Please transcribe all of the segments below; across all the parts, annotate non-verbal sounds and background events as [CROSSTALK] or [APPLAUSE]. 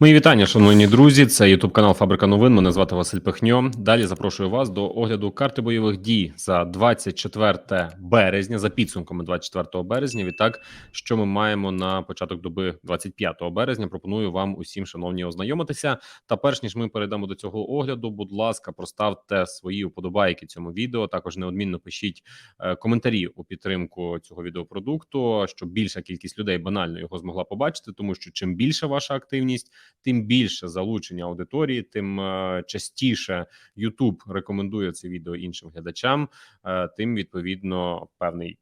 Мої вітання, шановні друзі. Це Ютуб канал Фабрика новин. Мене звати Василь Пихньо. Далі запрошую вас до огляду карти бойових дій за 24 березня, за підсумками 24 березня. Відтак, що ми маємо на початок доби 25 березня. Пропоную вам усім, шановні, ознайомитися. Та перш ніж ми перейдемо до цього огляду, будь ласка, проставте свої вподобайки цьому відео. Також неодмінно пишіть е, коментарі у підтримку цього відеопродукту, щоб більша кількість людей банально його змогла побачити, тому що чим більша ваша активність тим більше залучення аудиторії, тим е, частіше YouTube рекомендує це відео іншим глядачам, е, тим відповідно певний.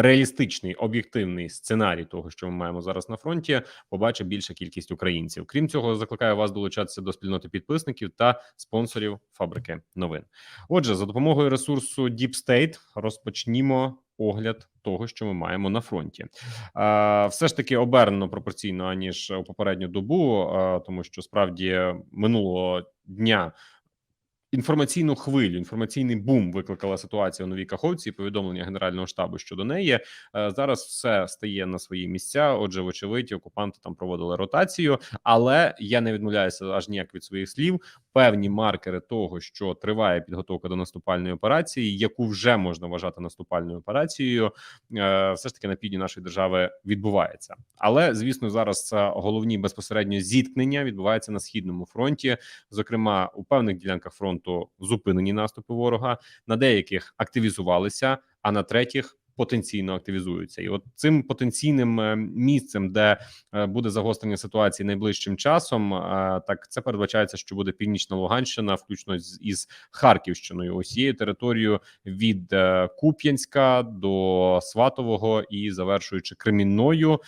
Реалістичний об'єктивний сценарій того, що ми маємо зараз на фронті, побачить більша кількість українців. Крім цього, закликаю вас долучатися до спільноти підписників та спонсорів фабрики новин. Отже, за допомогою ресурсу Deep State розпочнімо огляд того, що ми маємо на фронті. Все ж таки обернено пропорційно аніж у попередню добу, тому що справді минулого дня. Інформаційну хвилю, інформаційний бум викликала ситуація у новій каховці. Повідомлення генерального штабу щодо неї Е, зараз все стає на свої місця. Отже, вочевидь, окупанти там проводили ротацію, але я не відмовляюся аж ніяк від своїх слів. Певні маркери того, що триває підготовка до наступальної операції, яку вже можна вважати наступальною операцією, е, все ж таки на півдні нашої держави відбувається. Але звісно, зараз е, головні безпосередньо зіткнення відбуваються на східному фронті, зокрема у певних ділянках фронту зупинені наступи ворога, на деяких активізувалися, а на третіх. Потенційно активізуються, і от цим потенційним е, місцем, де е, буде загострення ситуації найближчим часом, е, так це передбачається, що буде північна Луганщина, включно із Харківщиною, ось цією територією від Куп'янська до Сватового і завершуючи Кремінною,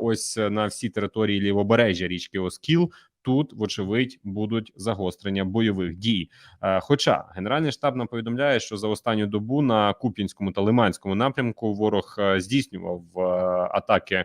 ось на всій території лівобережжя річки Оскіл тут, вочевидь, будуть загострення бойових дій. Е, хоча генеральний штаб нам повідомляє, що за останню добу на Куп'янському та Лиманському напрямку ворог е, здійснював е, атаки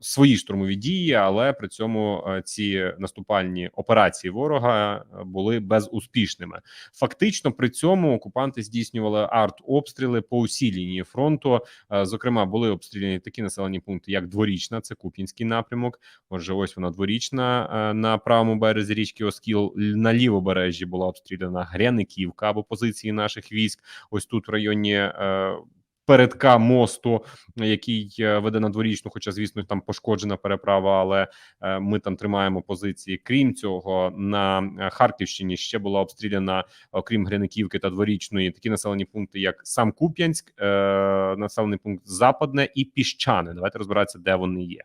свої штурмові дії, але при цьому ці наступальні операції ворога були безуспішними. Фактично, при цьому окупанти здійснювали артобстріли по усій лінії фронту. Зокрема, були обстріляні такі населені пункти, як дворічна, це Куп'янський напрямок. Отже, ось вона дворічна. Е, на правому березі річки Оскіл на лівобережжі була обстріляна Гряниківка або позиції наших військ. Ось тут в районі. Е, передка мосту, який е, веде на дворічну, хоча звісно там пошкоджена переправа, але ми там тримаємо позиції. Крім цього, на Харківщині ще була обстріляна, окрім Гряниківки та дворічної, такі населені пункти, як сам Куп'янськ, населений пункт Западне і Піщане. Давайте розбиратися, де вони є.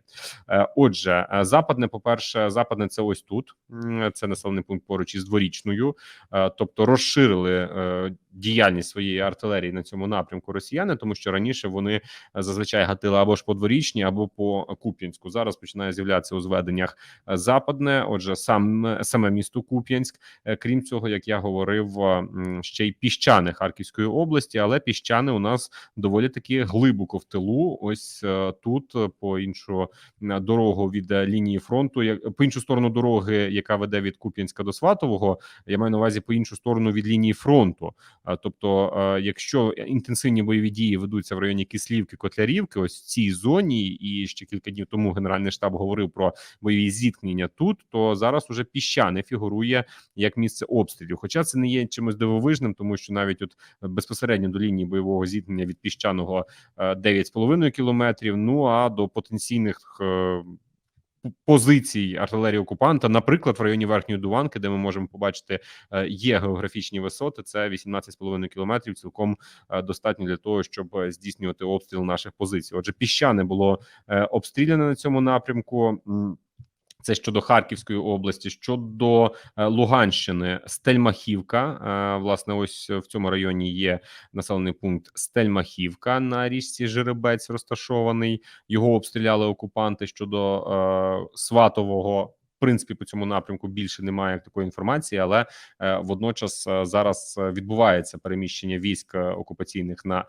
Отже, западне, по перше, западне це ось тут. Це населений пункт поруч із дворічною, тобто розширили е, діяльність своєї артилерії на цьому напрямку Росіяни, тому що раніше вони зазвичай гатили або ж по дворічні, або по Куп'янську. Зараз починає з'являтися у зведеннях западне. Отже, сам саме місто Куп'янськ, е, крім цього, як я говорив, ще й піщани Харківської області, але піщани у нас доволі таки глибоко в тилу. Ось е, тут по іншу дорогу від лінії фронту, як по іншу сторону дороги, яка веде від Куп'янська до Сватового, я маю на увазі по іншу сторону від лінії фронту. Тобто, якщо інтенсивні бойові дії ведуться в районі Кислівки, Котлярівки, ось в цій зоні, і ще кілька днів тому генеральний штаб говорив про бойові зіткнення тут, то зараз уже піщане фігурує як місце обстрілів. Хоча це не є чимось дивовижним, тому що навіть от безпосередньо до лінії бойового зіткнення від піщаного 9,5 кілометрів. Ну а до потенційних е, позицій артилерії окупанта, наприклад, в районі верхньої Дуванки, де ми можемо побачити, е, є географічні висоти. Це 18,5 кілометрів. Цілком е, достатньо для того, щоб здійснювати обстріл наших позицій. Отже, піщане було обстріляне на цьому напрямку. Це щодо Харківської області, щодо е, Луганщини, Стельмахівка. Е, власне, ось в цьому районі є населений пункт Стельмахівка на річці Жеребець розташований. Його обстріляли окупанти щодо е, Сватового принципі по цьому напрямку більше немає такої інформації, але е, водночас е, зараз е, відбувається переміщення військ окупаційних на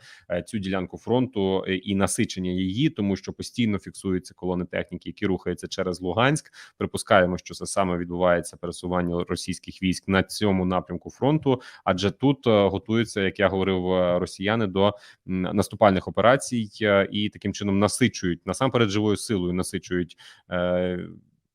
цю ділянку фронту і насичення її, тому що постійно фіксуються колони техніки, які рухаються через Луганськ. Припускаємо, що це саме відбувається пересування російських військ на цьому напрямку фронту, адже тут готуються, як я говорив, росіяни до наступальних операцій і таким чином насичують насамперед живою силою, насичують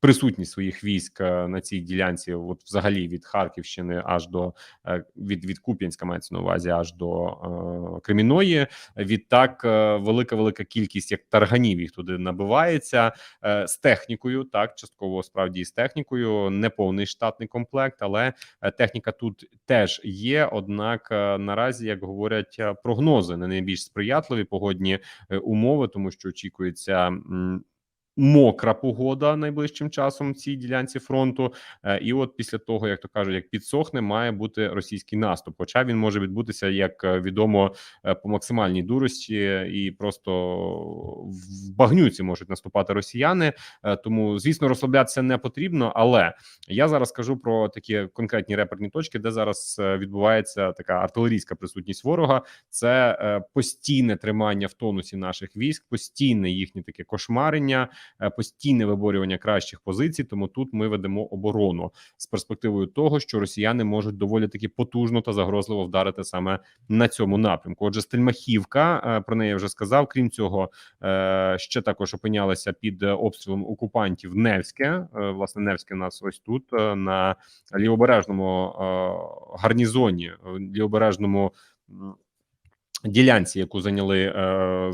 присутність своїх військ е, на цій ділянці, от взагалі від Харківщини аж до е, від від Куп'янська мається на увазі аж до е, Креміної. Відтак, е, велика велика кількість як тарганів їх туди набивається е, з технікою. Так, частково справді з технікою, не повний штатний комплект, але техніка тут теж є. Однак наразі, як говорять прогнози, не найбільш сприятливі погодні умови, тому що очікується. Мокра погода найближчим часом в цій ділянці фронту, Е, і от після того, як то кажуть, як підсохне, має бути російський наступ. Хоча він може відбутися, як е, відомо, е, по максимальній дурості, і просто в багнюці можуть наступати росіяни. Тому, звісно, розслаблятися не потрібно. Але я зараз кажу про такі конкретні реперні точки, де зараз відбувається така артилерійська присутність ворога. Це постійне тримання в тонусі наших військ, постійне їхнє таке кошмарення, постійне виборювання кращих позицій. Тому тут ми ведемо оборону з перспективою того, що росіяни можуть доволі таки потужно та загрозливо вдарити саме на цьому напрямку. Отже, Стельмахівка е, про неї я вже сказав. Крім цього, е, ще також опинялася під е, обстрілом окупантів Невське. Е, Власне, Невське у нас ось тут е, на лівобережному е, гарнізоні, е, лівобережному ділянці, яку зайняли е,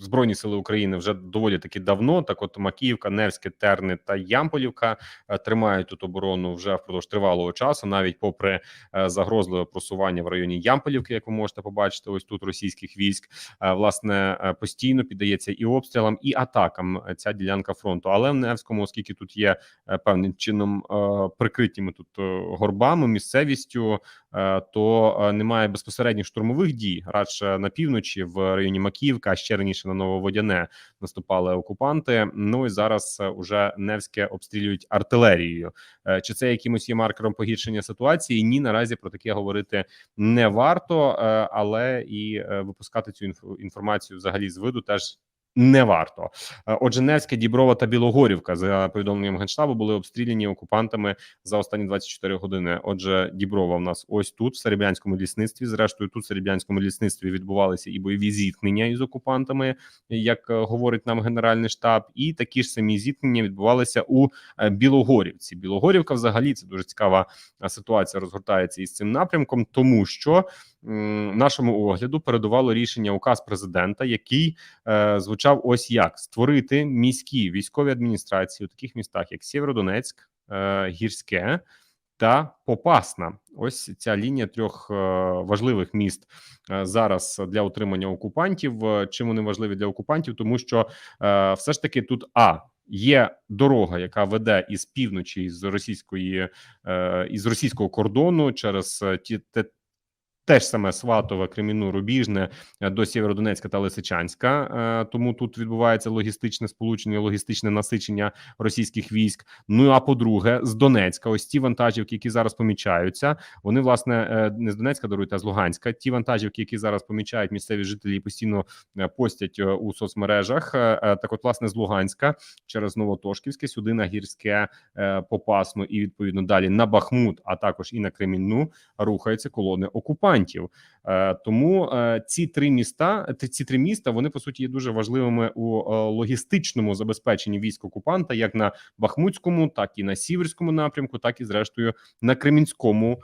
Збройні сили України вже доволі таки давно. Так, от Макіївка, Невське, Терни та Ямполівка е, тримають тут оборону вже впродовж тривалого часу, навіть попри е, загрозливе просування в районі Ямполівки, як ви можете побачити, ось тут російських військ. Е, власне постійно піддається і обстрілам, і атакам ця ділянка фронту. Але в Невському, оскільки тут є певним чином прикритіми тут горбами, місцевістю, то немає безпосередніх штурмових дій. Радше на півночі, в районі Макіївка, а ще раніше на Нововодяне наступали окупанти. Ну і зараз е, уже Невське обстрілюють артилерією. Е, Чи це якимось є маркером погіршення ситуації? Ні, наразі про таке говорити не варто, е, але і випускати цю інф- інформацію взагалі з виду теж. Не варто. Е, Отже, Діброва та Білогорівка за повідомленням генштабу були обстріляні окупантами за останні 24 години. Отже, Діброва в нас ось тут, в Серебрянському лісництві. Зрештою, тут в Серебрянському лісництві відбувалися і бойові зіткнення із окупантами, як е, говорить нам генеральний штаб, і такі ж самі зіткнення відбувалися у е, Білогорівці. Білогорівка, взагалі, це дуже цікава ситуація розгортається із цим напрямком, тому що нашому огляду передувало рішення указ президента, який е, звучав ось як створити міські військові адміністрації у таких містах, як Сєвєродонецьк, е, Гірське та Попасна. Ось ця лінія трьох е, важливих міст е, зараз для утримання окупантів. Е, Чим вони важливі для окупантів? Тому що все ж таки тут а є дорога, яка веде із півночі із російської із російського кордону через ті те. Теж саме Сватове, Креміну, Рубіжне е, до Сєвєродонецька та Лисичанська. Е, Тому тут відбувається логістичне сполучення, логістичне насичення російських військ. Ну а по-друге, з Донецька, ось ті вантажівки, які зараз помічаються, вони власне е, не з Донецька дарують, а з Луганська. Ті вантажівки, які зараз помічають місцеві жителі, постійно постять у соцмережах. Так, от, власне, з Луганська через Новотошківське, сюди на гірське Попасну і відповідно далі на Бахмут, а також і на Кремінну рухаються колони окупантів. Е, Тому е, ці три міста, ці три міста, вони по суті є дуже важливими у е, логістичному забезпеченні військ окупанта, як на Бахмутському, так і на Сіверському напрямку, так і зрештою на Кремінському.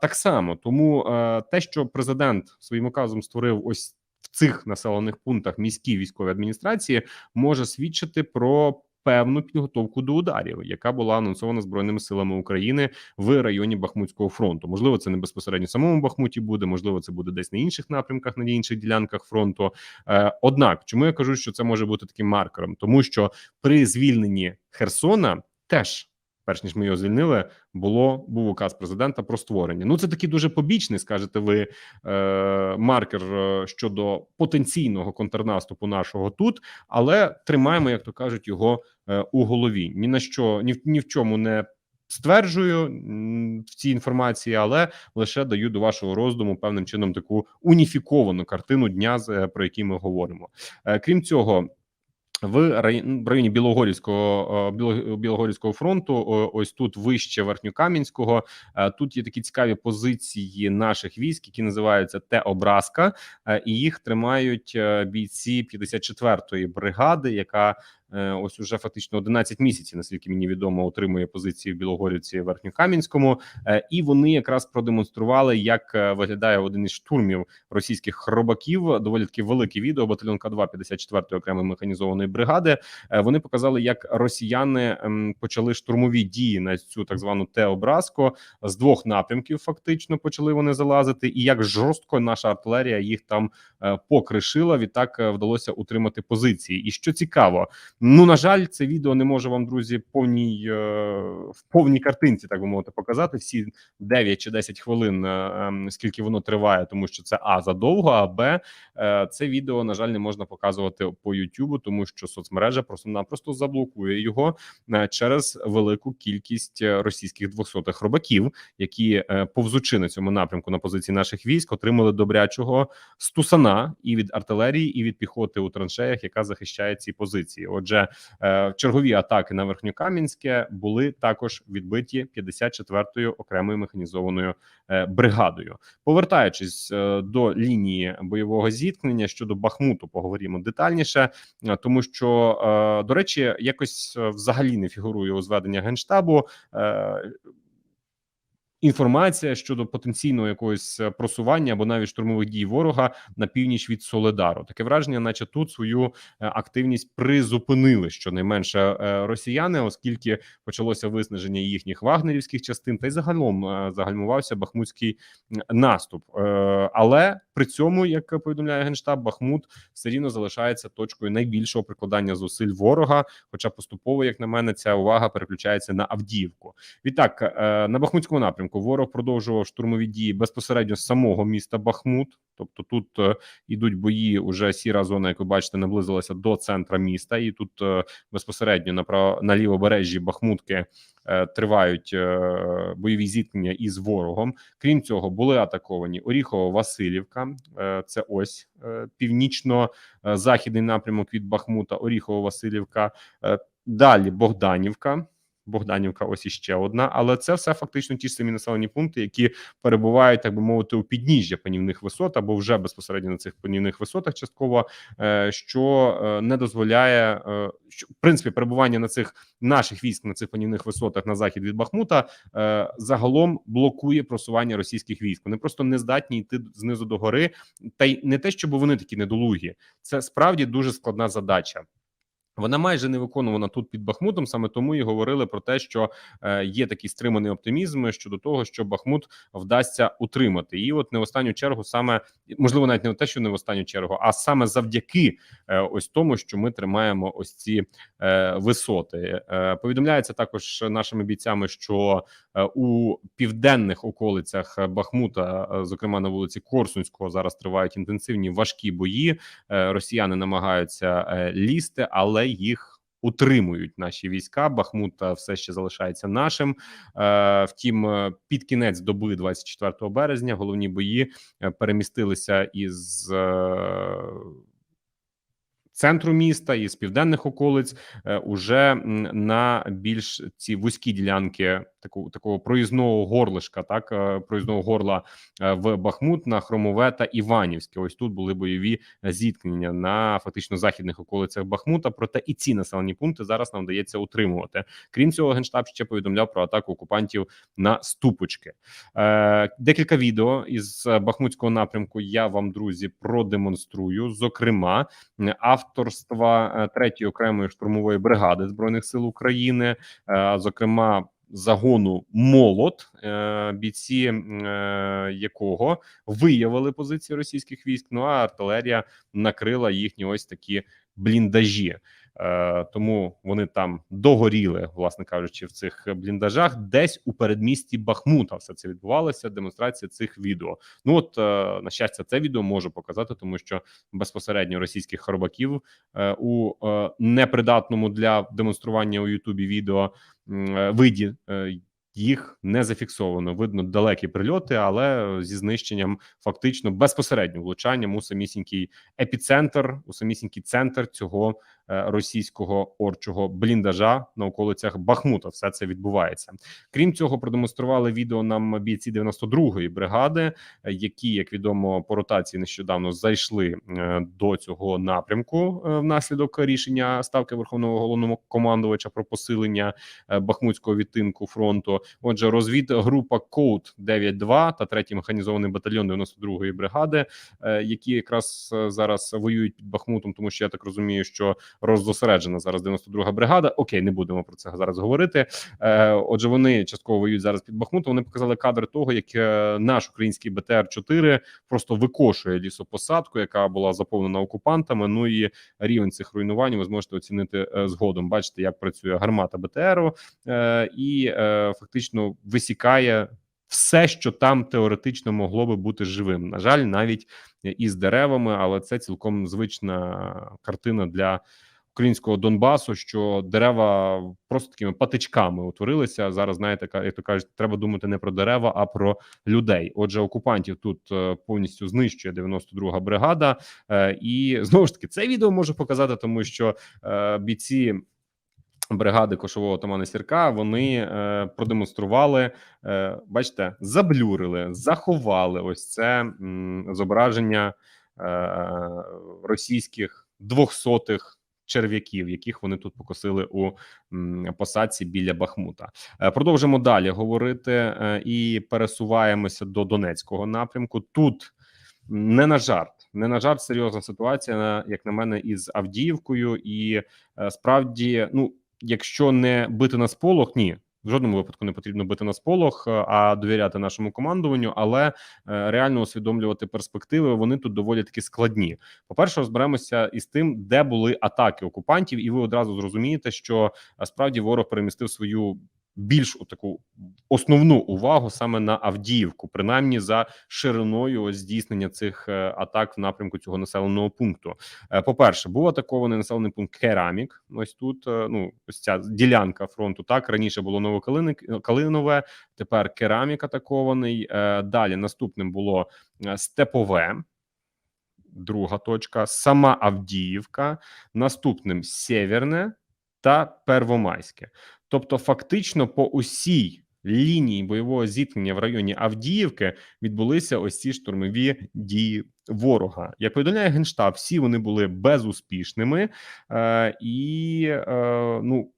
Так само тому те, що президент своїм указом створив ось в цих населених пунктах міські військові адміністрації, може свідчити про. Певну підготовку до ударів, яка була анонсована збройними силами України в районі Бахмутського фронту. Можливо, це не безпосередньо в самому Бахмуті буде, можливо, це буде десь на інших напрямках, на інших ділянках фронту. Е, однак, чому я кажу, що це може бути таким маркером, тому що при звільненні Херсона теж. Перш ніж ми його звільнили, було був указ президента про створення. Ну це такий дуже побічний, скажете ви, е, маркер е, щодо потенційного контрнаступу нашого тут, але тримаємо, як то кажуть, його е, у голові. Ні на що ні в ні в чому не стверджую в цій інформації, але лише даю до вашого роздуму певним чином таку уніфіковану картину дня, е, про який ми говоримо. Е, Крім цього. В районі Білогорівського Біло- Білогорівського фронту, ось тут вище Верхньокам'янського. е, Тут є такі цікаві позиції наших військ, які називаються Те-Образка, е, і їх тримають е, бійці 54-ї бригади, яка ось уже фактично 11 місяців, наскільки мені відомо, отримує позиції в Білогорівці Верхньокам'янському, Е, і вони якраз продемонстрували, як е, виглядає один із штурмів російських хробаків. Доволі таки велике відео. Батальйон К 2 54-ї окремої механізованої бригади. Е, Вони показали, як росіяни почали штурмові дії на цю так звану Теобраско з двох напрямків. Фактично почали вони залазити, і як жорстко наша артилерія їх там е, покришила. Відтак е, вдалося утримати позиції. І що цікаво, ну на жаль, це відео не може вам, друзі, повній е, в повній картинці, так би мовити, показати всі 9 чи 10 хвилин, е, ем, скільки воно триває, тому що це а задовго, а б е, це відео на жаль не можна показувати по Ютубу, тому що соцмережа просто напросто заблокує його через велику кількість російських двохсотих робаків, які повзучи на цьому напрямку на позиції наших військ, отримали добрячого стусана і від артилерії, і від піхоти у траншеях, яка захищає ці позиції. Отже, е, чергові атаки на Верхньокам'янське були також відбиті 54-ю окремою механізованою е, бригадою. Повертаючись е, до лінії бойового зіткнення щодо Бахмуту, поговоримо детальніше, тому що до речі, якось взагалі не фігурує у зведення генштабу. Інформація щодо потенційного якогось е, просування або навіть штурмових дій ворога на північ від Соледару. Таке враження, наче тут свою е, активність призупинили щонайменше е, росіяни, оскільки почалося виснаження їхніх вагнерівських частин, та й загалом загальмувався бахмутський наступ. Але при цьому, як повідомляє генштаб, Бахмут все рівно залишається точкою найбільшого прикладання зусиль ворога. Хоча поступово, як на мене, ця увага переключається на Авдіївку. Відтак на Бахмутському напрямку ворог продовжував штурмові дії безпосередньо з самого міста Бахмут. Тобто тут е, ідуть бої. Уже сіра зона, як ви бачите, наблизилася до центра міста, і тут е, безпосередньо на право на лівобережжі Бахмутки е, тривають е, бойові зіткнення із ворогом. Крім цього, були атаковані Оріхово-Василівка. Е, це ось е, північно-західний напрямок від Бахмута, Оріхово-Василівка. Е, далі Богданівка. Богданівка, ось іще одна, але це все фактично ті самі населені пункти, які перебувають, так би мовити, у підніжжя панівних висот або вже безпосередньо на цих панівних висотах, частково е, що е, не дозволяє е, що в принципі перебування на цих наших військ на цих панівних висотах на захід від Бахмута загалом блокує просування російських військ. Вони просто не здатні йти знизу до гори, та й не те, щоб вони такі недолугі. Це справді дуже складна задача. Вона майже не виконувана тут під Бахмутом. Саме тому і говорили про те, що е, є такий стриманий оптимізм щодо того, що Бахмут вдасться утримати. І от не в останню чергу, саме можливо, навіть не те, що не в останню чергу, а саме завдяки е, ось тому, що ми тримаємо ось ці е, висоти. Повідомляється також нашими бійцями, що у південних околицях Бахмута, зокрема на вулиці Корсунського, зараз тривають інтенсивні важкі бої. Росіяни намагаються лізти, але їх утримують наші війська. Бахмут все ще залишається нашим. Е, Втім, е, під кінець доби, 24 березня, головні бої е, перемістилися із. Центру міста і з південних околиць уже на більш ці вузькі ділянки такого такого проїзного горлишка, так е, проїзного горла е, в Бахмут на Хромове та Іванівське. Ось тут були бойові зіткнення на фактично західних околицях Бахмута. Проте і ці населені пункти зараз нам вдається утримувати. Крім цього, генштаб ще повідомляв про атаку окупантів на ступочки. Е, Декілька відео із Бахмутського напрямку я вам, друзі, продемонструю. Зокрема, авторства е, третьої окремої штурмової бригади збройних сил України, е, зокрема. Загону молот, е, бійці е, якого виявили позиції російських військ. Ну а артилерія накрила їхні ось такі бліндажі. Е, тому вони там догоріли, власне кажучи, в цих бліндажах, десь у передмісті Бахмута. Все це відбувалося. Демонстрація цих відео. Ну от е, на щастя, це відео можу показати, тому що безпосередньо російських хорбаків е, у непридатному для демонстрування у Ютубі відео виді. їх не зафіксовано. Видно далекі прильоти, але зі знищенням фактично безпосередньо влучанням у самісінький епіцентр, у самісінький центр цього російського орчого бліндажа на околицях Бахмута. Все це відбувається. Крім цього, продемонстрували відео нам бійці 92-ї бригади, е, які, як відомо, по ротації нещодавно зайшли е, до цього напрямку е, внаслідок рішення ставки верховного головнокомандувача про посилення е, бахмутського відтинку фронту. Отже, розвідгрупа Коут 9.2 та третій механізований батальйон 92-ї бригади, е, які якраз е, зараз воюють під Бахмутом, тому що я так розумію, що роззосереджена зараз 92-га бригада. Окей, не будемо про це зараз говорити. Е, Отже, вони частково воюють зараз під Бахмутом. Вони показали кадр того, як е, наш український БТР 4 просто викошує лісопосадку, яка була заповнена окупантами. Ну і рівень цих руйнувань ви зможете оцінити е, згодом. Бачите, як працює гармата БТРу, е, і е, фактично висікає все, що там теоретично могло би бути живим. На жаль, навіть із деревами, але це цілком звична картина для українського Донбасу, що дерева просто такими патичками утворилися. Зараз знаєте, як то кажуть, треба думати не про дерева, а про людей. Отже, окупантів тут е, повністю знищує 92-га бригада, Е, і [LAUGHS] знову ж таки це відео можу показати, тому що е, бійці. Бригади кошового отамана Сірка вони е, продемонстрували, е, бачите, заблюрили, заховали ось це м, зображення е, російських двохсотих черв'яків, яких вони тут покосили у посадці біля Бахмута. Е, продовжимо далі говорити е, і пересуваємося до Донецького напрямку. Тут не на жарт, не на жарт серйозна ситуація, як на мене, із Авдіївкою, і е, справді, ну якщо не бити на сполох, ні. В жодному випадку не потрібно бити на сполох, е, а довіряти нашому командуванню, але е, реально усвідомлювати перспективи. Вони тут доволі таки складні. По перше, розберемося із тим, де були атаки окупантів, і ви одразу зрозумієте, що е, справді ворог перемістив свою більш таку основну увагу саме на Авдіївку, принаймні за шириною ось здійснення цих е, атак в напрямку цього населеного пункту. Е, По-перше, був атакований населений пункт Керамік. Ось тут е, ну ось ця ділянка фронту. Так раніше було Новокалиник Калинове, тепер Керамік атакований. Далі наступним було Степове. Друга точка, сама Авдіївка, наступним Сєвєрне та Первомайське. Тобто, фактично, по усій лінії бойового зіткнення в районі Авдіївки відбулися ось ці штурмові дії ворога. Як повідомляє генштаб, всі вони були безуспішними, е, і е, ну.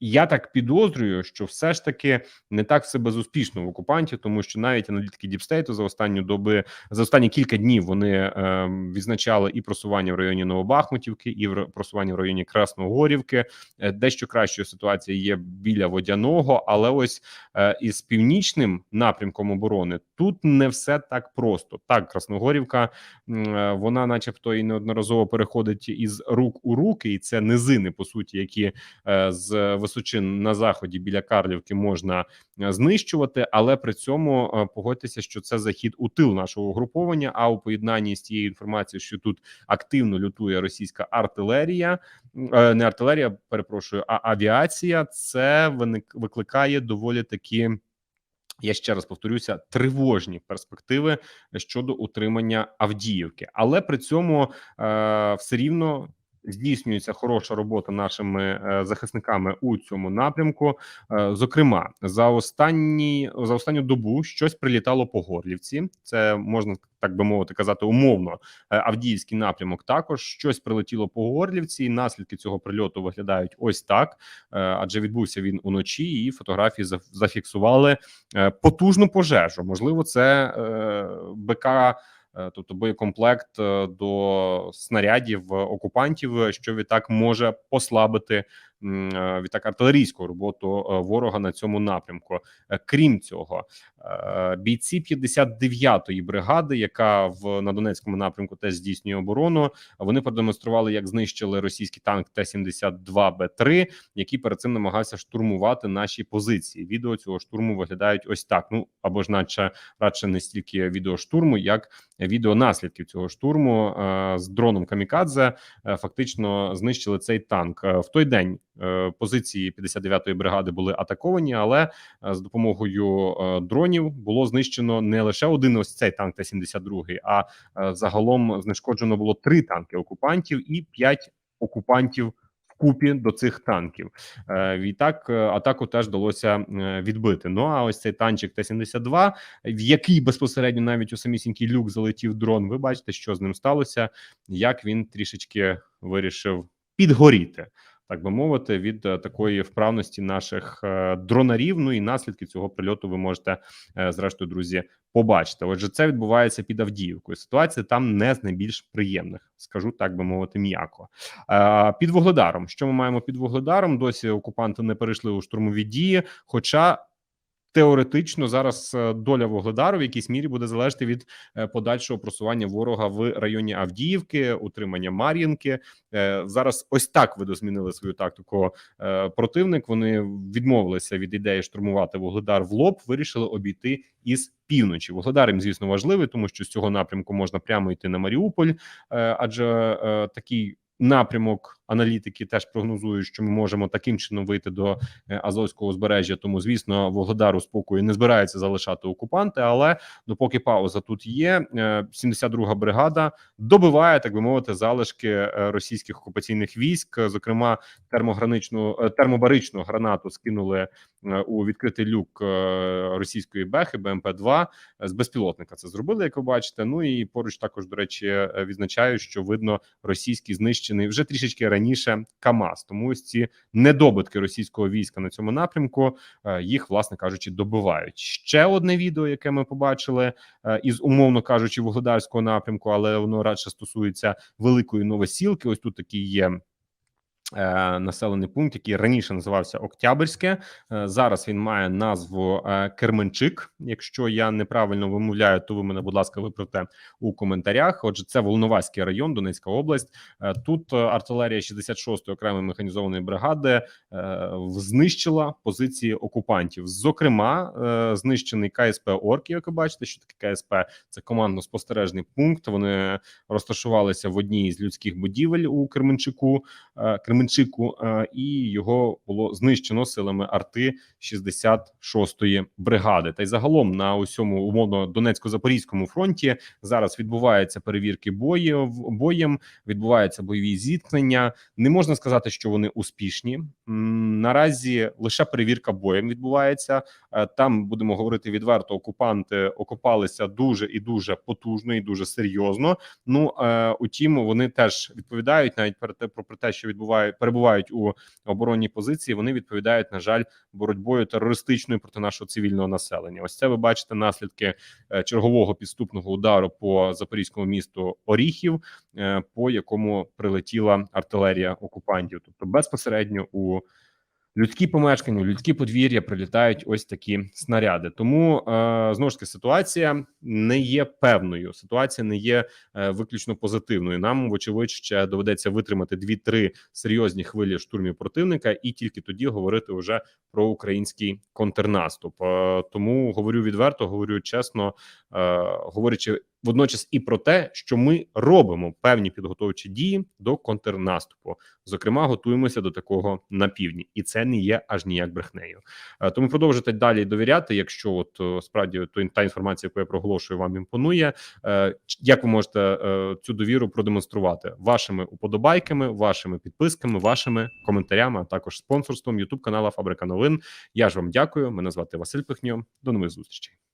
Я так підозрюю, що все ж таки не так все безуспішно в окупанті, тому що навіть аналітики Діпстейту за останні доби за останні кілька днів вони е, відзначали і просування в районі Новобахмутівки, і в просування в районі Красногорівки. Е, Дещо кращою ситуація є біля водяного, але ось е, із північним напрямком оборони тут не все так просто. Так, Красногорівка е, вона, начебто, і неодноразово переходить із рук у руки, і це низини, по суті, які е, з височин на заході біля Карлівки можна е, знищувати, але при цьому е, погодьтеся, що це захід у тил нашого угруповання. А у поєднанні з тією інформацією, що тут активно лютує російська артилерія, е, не артилерія, перепрошую, а авіація, це виник викликає доволі такі. Я ще раз повторюся, тривожні перспективи щодо утримання Авдіївки, але при цьому е, все рівно здійснюється хороша робота нашими е, захисниками у цьому напрямку. Е, зокрема, за останні за останню добу щось прилітало по Горлівці. Це можна так би мовити казати умовно. Е, Авдіївський напрямок також щось прилетіло по Горлівці. і Наслідки цього прильоту виглядають ось так, адже відбувся він уночі, і фотографії заф- зафіксували потужну пожежу. Можливо, це БК. Е, Тобто боєкомплект е, до снарядів е, окупантів, що відтак може послабити відтак артилерійську роботу е, ворога на цьому напрямку. Е, Крім цього, е, бійці 59-ї бригади, яка в на Донецькому напрямку теж здійснює оборону. Вони продемонстрували, як знищили російський танк Т-72 Б3, який перед цим намагався штурмувати наші позиції. Відео цього штурму виглядають ось так. Ну або ж, наче радше не стільки відео штурму, як відео наслідків цього штурму е, з дроном Камікадзе. е, Фактично знищили цей танк Е, в той день. Е, Позиції 59-ї бригади були атаковані, але е, з допомогою е, дронів було знищено не лише один ось цей танк Т-72, а загалом знешкоджено було три танки окупантів і п'ять окупантів вкупі до цих танків. Відтак атаку теж вдалося відбити. Ну а ось цей танчик Т-72, в який безпосередньо навіть у самісінький люк залетів дрон. Ви бачите, що з ним сталося, як він трішечки вирішив підгоріти. Так би мовити, від е, такої вправності наших е, дронарів. Ну і наслідки цього прильоту ви можете е, зрештою, друзі, побачити. Отже, це відбувається під Авдіївкою. Ситуація там не з найбільш приємних, скажу так би мовити, м'яко. Під Вугледаром. Що ми маємо під Вугледаром? Досі окупанти не перейшли у штурмові дії, хоча. Теоретично зараз е, доля Вугледару в якійсь мірі буде залежати від е, подальшого просування ворога в районі Авдіївки, утримання Мар'їнки. Е, Зараз ось так видозмінили свою тактику противник. Вони відмовилися від ідеї штурмувати Вугледар в лоб, вирішили обійти із півночі. Вугледар їм, звісно, важливий, тому що з цього напрямку можна прямо йти на Маріуполь, адже такий. Напрямок аналітики теж прогнозують, що ми можемо таким чином вийти до е, Азовського узбережжя. Тому, звісно, Вугледару спокою не збираються залишати окупанти. Але допоки пауза тут є, е, 72-га бригада добиває, так би мовити, залишки е, російських окупаційних військ. Зокрема, термограничну е, термобаричну гранату скинули е, у відкритий люк е, російської бехи БМП 2 з безпілотника. Це зробили, як ви бачите. Ну і поруч також, до речі, е, відзначаю, що видно російський знищений вже трішечки раніше КАМАЗ. Тому ось ці недобитки російського війська на цьому напрямку е, їх, власне кажучи, добивають. Ще одне відео, яке ми побачили е, із умовно кажучи, вугледарського напрямку, але воно радше стосується великої новосілки. Ось тут такий є. Е, Населений пункт, який раніше називався Октябрьське, Е, зараз він має назву е, Керменчик. Якщо я неправильно вимовляю, то ви мене, будь ласка, виправте у коментарях. Отже, це Волноваський район, Донецька область. Тут артилерія 66-ї окремої механізованої бригади знищила позиції окупантів. Зокрема, знищений КСП Орки. Як ви бачите, що таке КСП? Це командно-спостережний пункт. Вони розташувалися в одній з людських будівель у Керменчику. е, Кременчику, е, і його було знищено силами арти 66-ї бригади. Та й загалом на усьому умовно Донецько-Запорізькому фронті зараз відбуваються перевірки боїв боєм, відбуваються бойові зіткнення. Не можна сказати, що вони успішні. Наразі лише перевірка боєм відбувається. Е, Там будемо говорити відверто. Окупанти окопалися дуже і дуже потужно і дуже серйозно. Ну е, утім, вони теж відповідають навіть про те, про, те, що відбувають перебувають у оборонній позиції. Вони відповідають, на жаль, боротьбою терористичною проти нашого цивільного населення. Ось це ви бачите наслідки е, чергового підступного удару по запорізькому місту Оріхів, е, по якому прилетіла артилерія окупантів, тобто безпосередньо у людські помешкання, людські подвір'я прилітають ось такі снаряди. Тому е, знову ж таки ситуація не є певною. Ситуація не є е, виключно позитивною. Нам, вочевидь, ще доведеться витримати дві-три серйозні хвилі штурмів противника, і тільки тоді говорити вже про український контрнаступ. Е, тому говорю відверто, говорю чесно, говорячи водночас і про те, що ми робимо певні підготовчі дії до контрнаступу. Зокрема, готуємося до такого на півдні, і це не є аж ніяк брехнею. Е, Тому продовжуйте далі довіряти. Якщо от е, справді то та інформація, яку я проголошую, вам імпонує. е, Як ви можете цю довіру продемонструвати вашими уподобайками, вашими підписками, вашими коментарями, а також спонсорством Ютуб канала Фабрика Новин. Я ж вам дякую. Мене звати Василь Пихньо. До нових зустрічей.